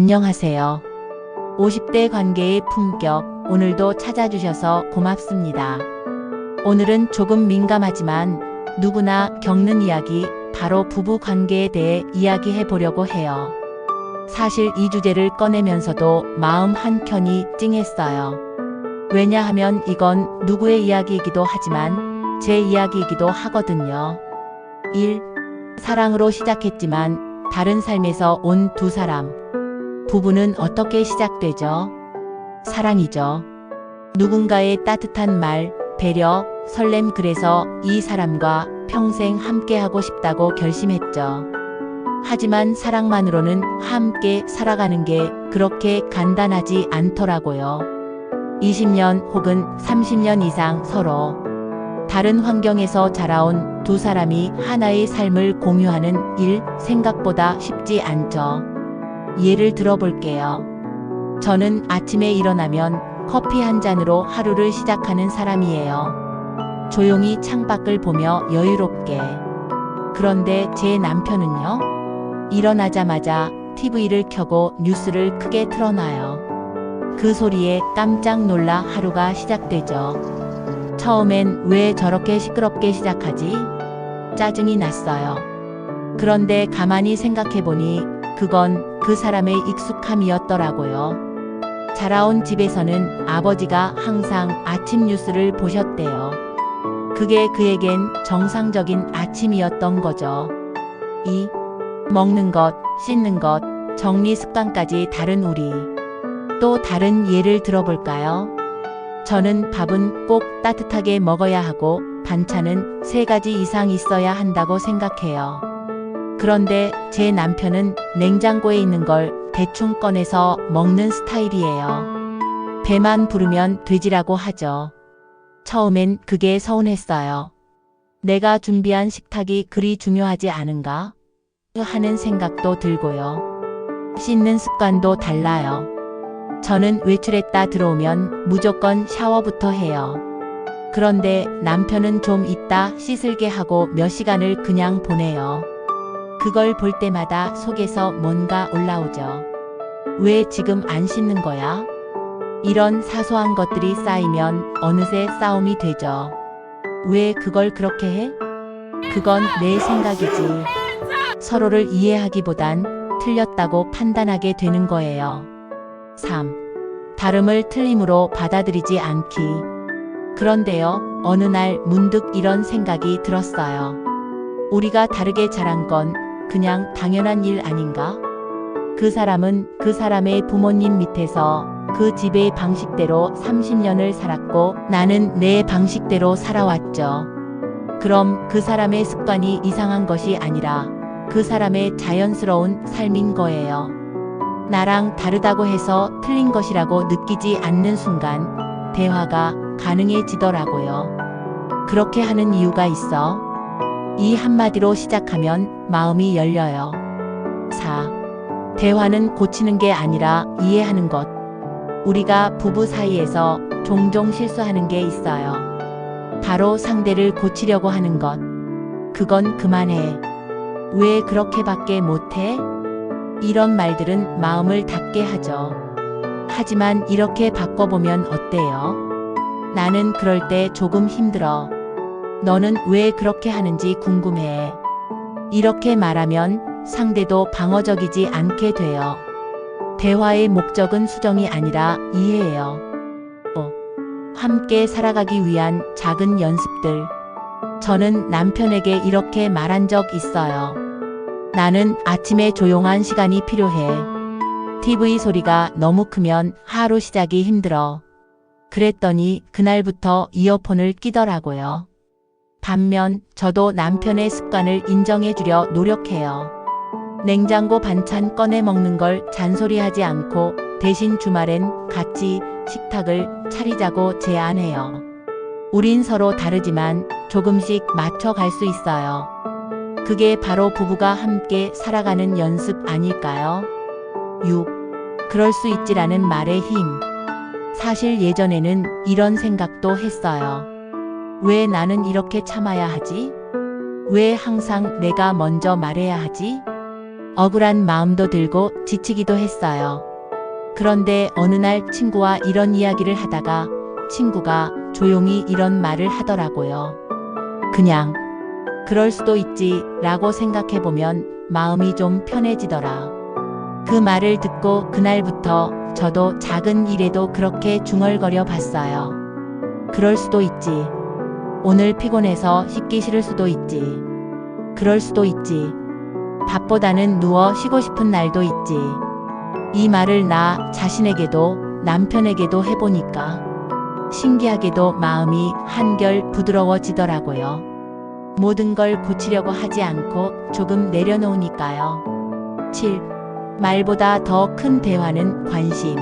안녕하세요. 50대 관계의 품격, 오늘도 찾아주셔서 고맙습니다. 오늘은 조금 민감하지만 누구나 겪는 이야기, 바로 부부 관계에 대해 이야기해 보려고 해요. 사실 이 주제를 꺼내면서도 마음 한켠이 찡했어요. 왜냐하면 이건 누구의 이야기이기도 하지만 제 이야기이기도 하거든요. 1. 사랑으로 시작했지만 다른 삶에서 온 두 사람. 부부는 어떻게 시작되죠? 사랑이죠. 누군가의 따뜻한 말, 배려, 설렘 그래서 이 사람과 평생 함께하고 싶다고 결심했죠. 하지만 사랑만으로는 함께 살아가는 게 그렇게 간단하지 않더라고요. 20년 혹은 30년 이상 서로 다른 환경에서 자라온 두 사람이 하나의 삶을 공유하는 일 생각보다 쉽지 않죠. 예를 들어볼게요. 저는 아침에 일어나면 커피 한 잔으로 하루를 시작하는 사람이에요. 조용히 창밖을 보며 여유롭게. 그런데 제 남편은요? 일어나자마자 TV를 켜고 뉴스를 크게 틀어놔요. 그 소리에 깜짝 놀라 하루가 시작되죠. 처음엔 왜 저렇게 시끄럽게 시작하지? 짜증이 났어요. 그런데 가만히 생각해보니 그건 그 사람의 익숙함이었더라고요. 자라온 집에서는 아버지가 항상 아침 뉴스를 보셨대요. 그게 그에겐 정상적인 아침이었던 거죠. 2. 먹는 것, 씻는 것, 정리 습관까지 다른 우리. 또 다른 예를 들어볼까요? 저는 밥은 꼭 따뜻하게 먹어야 하고 반찬은 세 가지 이상 있어야 한다고 생각해요. 그런데 제 남편은 냉장고에 있는 걸 대충 꺼내서 먹는 스타일이에요. 배만 부르면 돼지라고 하죠. 처음엔 그게 서운했어요. 내가 준비한 식탁이 그리 중요하지 않은가? 하는 생각도 들고요. 씻는 습관도 달라요. 저는 외출했다 들어오면 무조건 샤워부터 해요. 그런데 남편은 좀 있다 씻을게 하고 몇 시간을 그냥 보내요. 그걸 볼 때마다 속에서 뭔가 올라오죠. 왜 지금 안 씻는 거야? 이런 사소한 것들이 쌓이면 어느새 싸움이 되죠. 왜 그걸 그렇게 해? 그건 내 생각이지. 서로를 이해하기보단 틀렸다고 판단하게 되는 거예요. 3. 다름을 틀림으로 받아들이지 않기. 그런데요, 어느 날 문득 이런 생각이 들었어요. 우리가 다르게 자란 건 그냥 당연한 일 아닌가? 그 사람은 그 사람의 부모님 밑에서 그 집의 방식대로 30년을 살았고 나는 내 방식대로 살아왔죠. 그럼 그 사람의 습관이 이상한 것이 아니라 그 사람의 자연스러운 삶인 거예요. 나랑 다르다고 해서 틀린 것이라고 느끼지 않는 순간 대화가 가능해지더라고요. 그렇게 하는 이유가 있어. 이 한마디로 시작하면 마음이 열려요. 4. 대화는 고치는 게 아니라 이해하는 것. 우리가 부부 사이에서 종종 실수하는 게 있어요. 바로 상대를 고치려고 하는 것. 그건 그만해. 왜 그렇게밖에 못해? 이런 말들은 마음을 닫게 하죠. 하지만 이렇게 바꿔보면 어때요? 나는 그럴 때 조금 힘들어. 너는 왜 그렇게 하는지 궁금해. 이렇게 말하면 상대도 방어적이지 않게 돼요. 대화의 목적은 수정이 아니라 이해예요. 5. 함께 살아가기 위한 작은 연습들. 저는 남편에게 이렇게 말한 적 있어요. 나는 아침에 조용한 시간이 필요해. TV 소리가 너무 크면 하루 시작이 힘들어. 그랬더니 그날부터 이어폰을 끼더라고요. 반면 저도 남편의 습관을 인정해주려 노력해요. 냉장고 반찬 꺼내 먹는 걸 잔소리하지 않고 대신 주말엔 같이 식탁을 차리자고 제안해요. 우린 서로 다르지만 조금씩 맞춰갈 수 있어요. 그게 바로 부부가 함께 살아가는 연습 아닐까요? 6. 그럴 수 있지라는 말의 힘. 사실 예전에는 이런 생각도 했어요. 왜 나는 이렇게 참아야 하지? 왜 항상 내가 먼저 말해야 하지? 억울한 마음도 들고 지치기도 했어요. 그런데 어느 날 친구와 이런 이야기를 하다가 친구가 조용히 이런 말을 하더라고요. 그냥 그럴 수도 있지 라고 생각해 보면 마음이 좀 편해지더라. 그 말을 듣고 그날부터 저도 작은 일에도 그렇게 중얼거려 봤어요. 그럴 수도 있지. 오늘 피곤해서 씻기 싫을 수도 있지. 그럴 수도 있지. 밥보다는 누워 쉬고 싶은 날도 있지. 이 말을 나 자신에게도 남편에게도 해보니까 신기하게도 마음이 한결 부드러워지더라고요. 모든 걸 고치려고 하지 않고 조금 내려놓으니까요. 7. 말보다 더 큰 대화는 관심.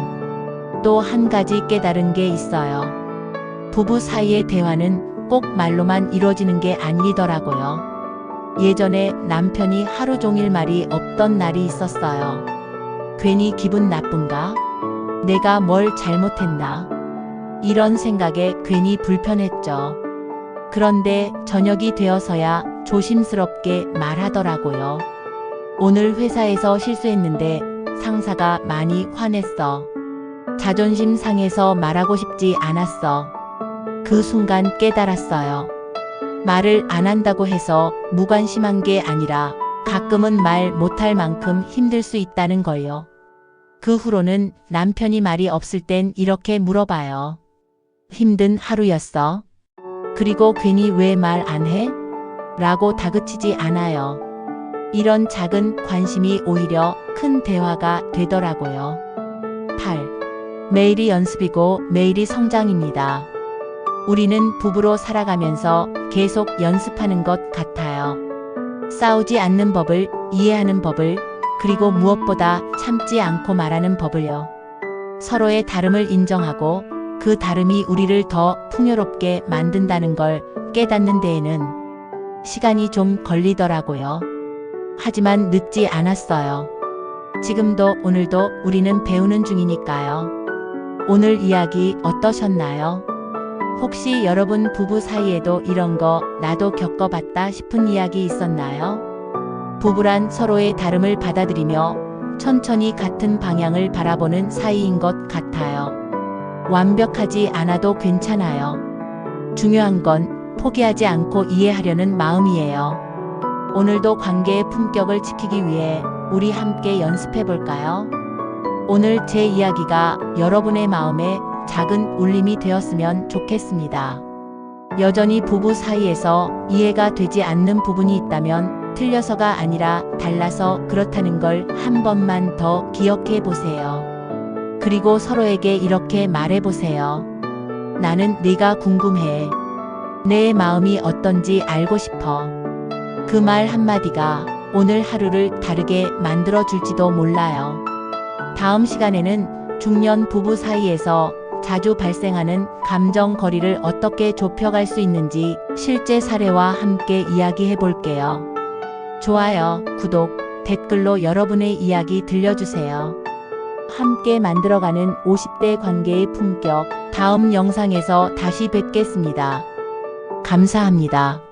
또 한 가지 깨달은 게 있어요. 부부 사이의 대화는 꼭 말로만 이루어지는 게 아니더라고요. 예전에 남편이 하루 종일 말이 없던 날이 있었어요. 괜히 기분 나쁜가? 내가 뭘 잘못했나? 이런 생각에 괜히 불편했죠. 그런데 저녁이 되어서야 조심스럽게 말하더라고요. 오늘 회사에서 실수했는데 상사가 많이 화냈어. 자존심 상해서 말하고 싶지 않았어. 그 순간 깨달았어요. 말을 안 한다고 해서 무관심한 게 아니라 가끔은 말 못할 만큼 힘들 수 있다는 걸요. 그 후로는 남편이 말이 없을 땐 이렇게 물어봐요. 힘든 하루였어? 그리고 괜히 왜 말 안 해? 라고 다그치지 않아요. 이런 작은 관심이 오히려 큰 대화가 되더라고요. 8. 매일이 연습이고 매일이 성장입니다. 우리는 부부로 살아가면서 계속 연습하는 것 같아요. 싸우지 않는 법을, 이해하는 법을, 그리고 무엇보다 참지 않고 말하는 법을요. 서로의 다름을 인정하고 그 다름이 우리를 더 풍요롭게 만든다는 걸 깨닫는 데에는 시간이 좀 걸리더라고요. 하지만 늦지 않았어요. 지금도 오늘도 우리는 배우는 중이니까요. 오늘 이야기 어떠셨나요? 혹시 여러분 부부 사이에도 이런 거 나도 겪어봤다 싶은 이야기 있었나요? 부부란 서로의 다름을 받아들이며 천천히 같은 방향을 바라보는 사이인 것 같아요. 완벽하지 않아도 괜찮아요. 중요한 건 포기하지 않고 이해하려는 마음이에요. 오늘도 관계의 품격을 지키기 위해 우리 함께 연습해 볼까요? 오늘 제 이야기가 여러분의 마음에 작은 울림이 되었으면 좋겠습니다. 여전히 부부 사이에서 이해가 되지 않는 부분이 있다면 틀려서가 아니라 달라서 그렇다는 걸 한 번만 더 기억해 보세요. 그리고 서로에게 이렇게 말해 보세요. 나는 네가 궁금해. 내 마음이 어떤지 알고 싶어. 그 말 한마디가 오늘 하루를 다르게 만들어 줄지도 몰라요. 다음 시간에는 중년 부부 사이에서 자주 발생하는 감정 거리를 어떻게 좁혀갈 수 있는지 실제 사례와 함께 이야기해 볼게요. 좋아요, 구독, 댓글로 여러분의 이야기 들려주세요. 함께 만들어가는 50대 관계의 품격 다음 영상에서 다시 뵙겠습니다. 감사합니다.